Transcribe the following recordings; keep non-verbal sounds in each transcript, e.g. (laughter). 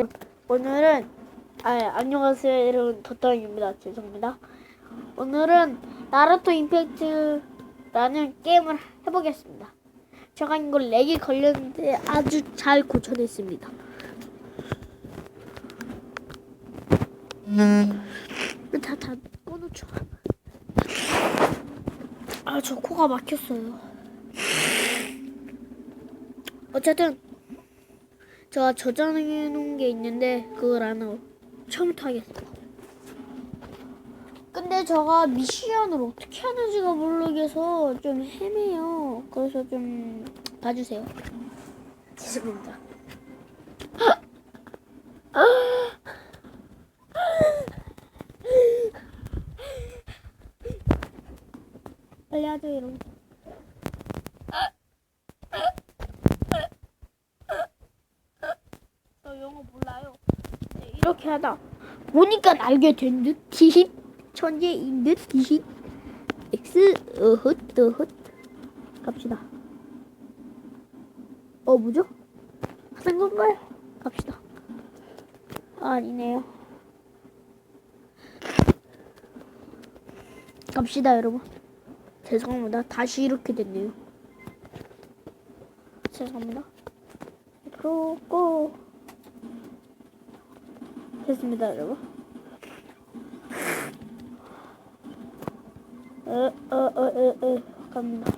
네, 오늘은 아 안녕하세요 여러분. 도토입니다. 죄송합니다. 오늘은 나루토 임팩트라는 게임을 해보겠습니다. 제가 이걸 렉이 걸렸는데 아주 잘 고쳐냈습니다. 다 다 꺼놓죠. 아저 코가 막혔어요. 어쨌든 제가 저장해 놓은 게 있는데 그걸 안 하고 처음부터 하겠습니다. 근데 제가 미션을 어떻게 하는지가 모르겠어 좀 헤매요. 그래서 좀 봐주세요. 죄송합니다. (laughs) 빨리 하죠 여러분. 저 영어 몰라요. 네, 이렇게 하다 보니까 알게 된 듯, 히힛 천재인 듯, 히힛 x 어헛 어헛 갑시다. 어 뭐죠? 하는 건가요? 갑시다. 아, 아니네요. 갑시다 여러분. 죄송합니다. 다시 이렇게 됐네요. 죄송합니다. 그러고 됐습니다, 여러분. 어, 어, 어, 어, 어, 갑니다.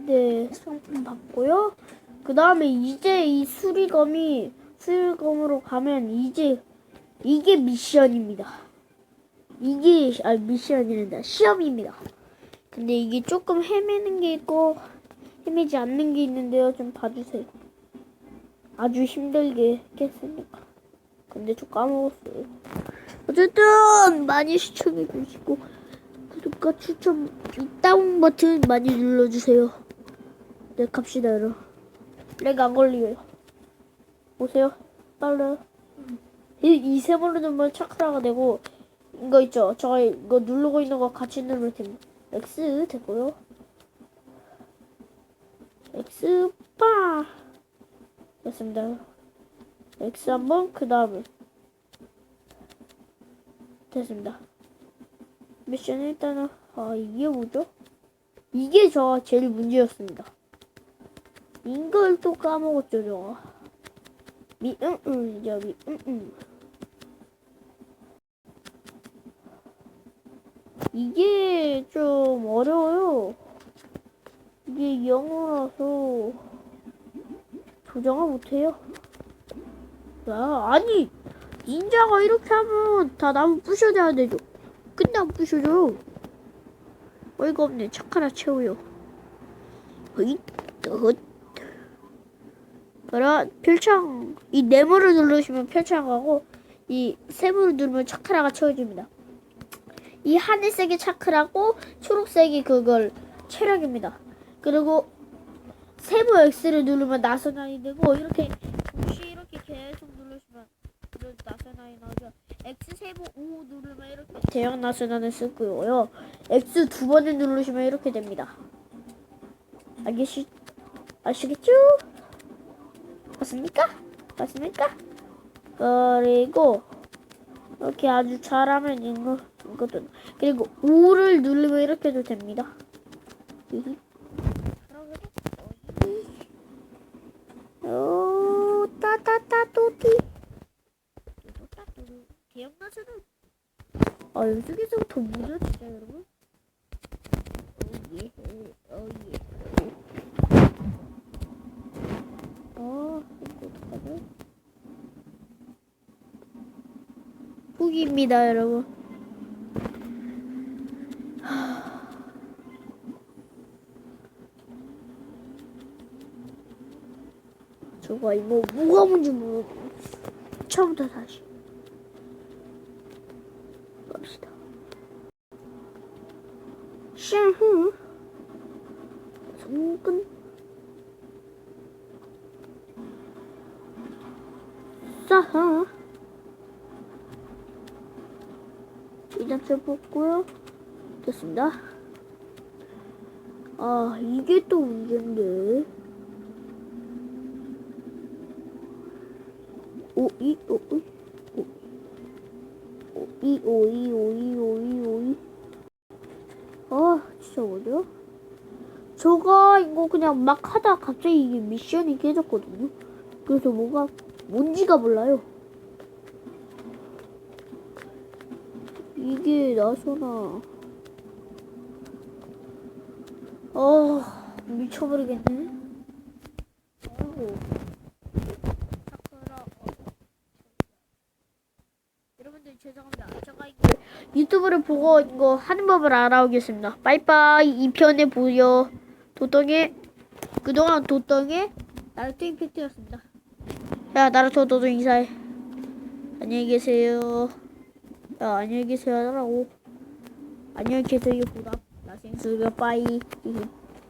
네, 상품 받고요. 그 다음에 이제 이 수리검이 수리검으로 가면 이제 이게 미션입니다. 이게 아 미션이란다 시험입니다. 근데 이게 조금 헤매는 게 있고 헤매지 않는 게 있는데요. 좀 봐주세요. 아주 힘들게 깼으니까. 근데 저 까먹었어요. 어쨌든 많이 시청해 주시고 구독과 추천 이 다운 버튼 많이 눌러주세요. 네 갑시다 여러분. 내가 안 걸려요. 보세요. 빨라요. 이세 번을 누르면 차크라가 되고 이거 있죠? 저 이거 누르고 있는 거 같이 누르면 됩니다. X 되고요. X 빠 됐습니다. X 한번 그 다음에 됐습니다. 미션 일단은 아 이게 뭐죠? 이게 저 제일 문제였습니다. 이걸 또 까먹었죠 저. 미응응 저기 응응. 이게 좀 어려워요. 이게 영어라서 조정을 못해요. 야, 아니 닌자가 이렇게 하면 다 나무 부셔져야 되죠. 근데 안 부셔져요. 어이가 없네. 책 하나 채우요. 별창 이 네모를 누르시면 별창하고 이 세모를 누르면 차크라가 채워집니다. 이 하늘색이 차크라고 초록색이 그걸 체력입니다. 그리고 세모 X를 누르면 나선아이 되고 이렇게 동시 이렇게 계속 누르시면 이런 나선아이 나오죠. X 세모 O 누르면 이렇게 대형 나선아를 쓰고요. X 두 번을 누르시면 이렇게 됩니다. 알겠시 아시겠죠? 맞습니까? 맞습니까? 그리고 이렇게 아주 잘하면 이거 이것도 그리고 5를 누르면 이렇게도 됩니다. 오 따따따 또띠 기억나시는 아 여기서부터 뭐죠 진짜 여러분? 오예 오예 어 이거 어떡하지? 후기입니다 여러분 저거 이거 뭐가 뭔지 모르고 처음부터 다시. 갑시다. 샹후 성근. 싸하. 이장철 뽑고요? 됐습니다. 아 이게 또 문제인데 오이 오이 오이 오이 오이 오이 오이 아 진짜 뭐죠? 저가 이거 그냥 막 하다 갑자기 이게 미션이 깨졌거든요. 그래서 뭐가 뭔지가 몰라요. 이게 나서나 어 미쳐버리겠네. 아이고. 사쿠라 어. 여러분들 죄송합니다. 제가 이거 유튜브를 보고 이거 하는 법을 알아오겠습니다. 빠이빠이 2편에 보여. 도덩이 그동안 도덩이 나루토 임팩트였습니다. 야 나루토 너도 인사해. 안녕히 계세요. 야 안녕히 계세요 하라고. 안녕히 계세요 보답. 나생수가 빠이.